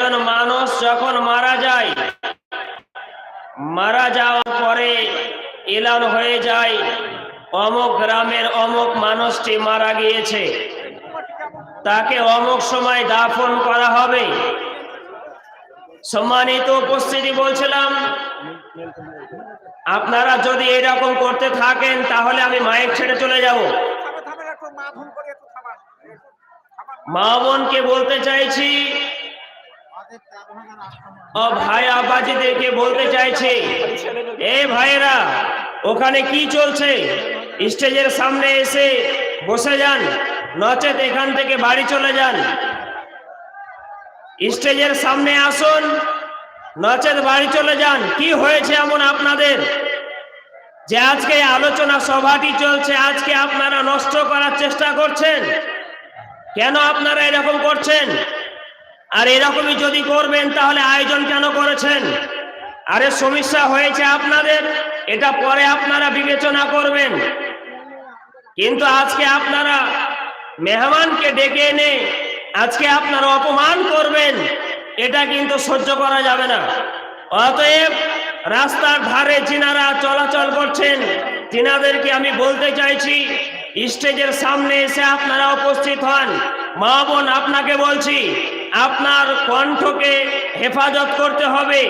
একজন মানুষ যখন মারা যায়, মারা যাওয়ার পরে এলান হয়ে যায়, অমুক গ্রামের অমুক মানুষটি মারা গিয়েছে। তাকে অমুক সময় দাফন করা হবে। সম্মানিত উপস্থিতি বলছিলাম, আপনারা যদি এরকম করতে থাকেন, তাহলে আমি মাইক ছেড়ে চলে যাব। মা বোনকে বলতে চাইছি ও ভাই আব্বাজিদেরকে বলতে চাইছি, এ ভাইরা ওখানে কি চলছে? স্টেজের সামনে এসে বসে যান, নচেত এখান থেকে বাড়ি চলে যান। স্টেজের সামনে আসুন, নচেত বাড়ি চলে যান। কি হয়েছে এমন আপনাদের? যে আজকে আলোচনা সভাটি চলছে, আজকে আপনারা নষ্ট করার চেষ্টা করছেন? কেন আপনারা এরকম করছেন? আর এরকমই যদি করবেন, তাহলে আয়োজন কেন করেছেন? আরে সমস্যা হয়েছে আপনাদের, এটা পরে আপনারা বিবেচনা করবেন। কিন্তু আজকে আপনারা মেহমানকে ডেকে এনে আজকে আপনারা অপমান করবেন, এটা কিন্তু সহ্য করা যাবে না। অতএব রাস্তার ধারে যিনারা চলাচল করছেন তিনাদেরকে আমি বলতে চাইছি, স্টেজের সামনে এসে আপনারা উপস্থিত হন। মা বোন, আপনাকে বলছি আপনার কণ্ঠকে হেফাজত করতে হবে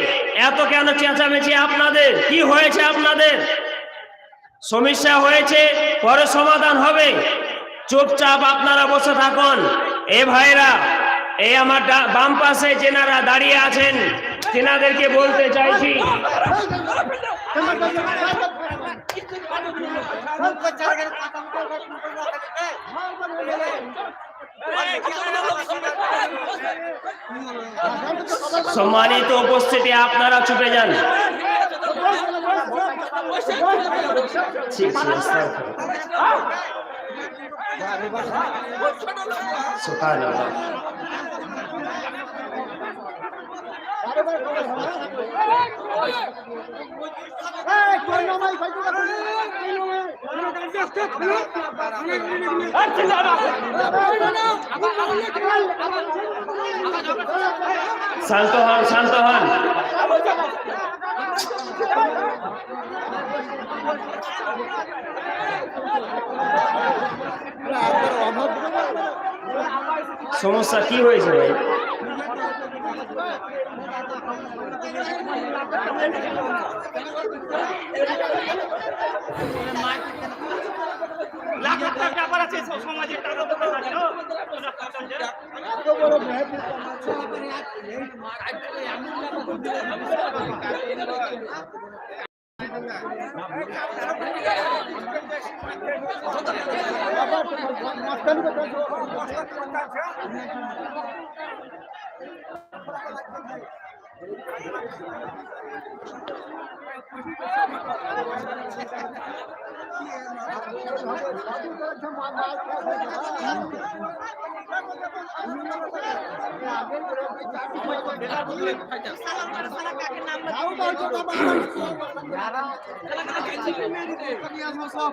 এত কেন চেঁচামেচি আপনাদের কি হয়েছে আপনাদের সমস্যা হয়েছে পরে সমাধান হবে চুপচাপ আপনারা বসে থাকুন এ ভাইরা এই আমার বাম পাশে যেনারা দাঁড়িয়ে আছেন তেনাদেরকে বলতে চাইছি সম্মানিত উপস্থিতি আপনারা চুপে যান। ছি, শান্ত হন শান্ত হন। সমস্যা কি হয়েছে ভাই? সমাজে টাকা তো লাগল মাস্টার সব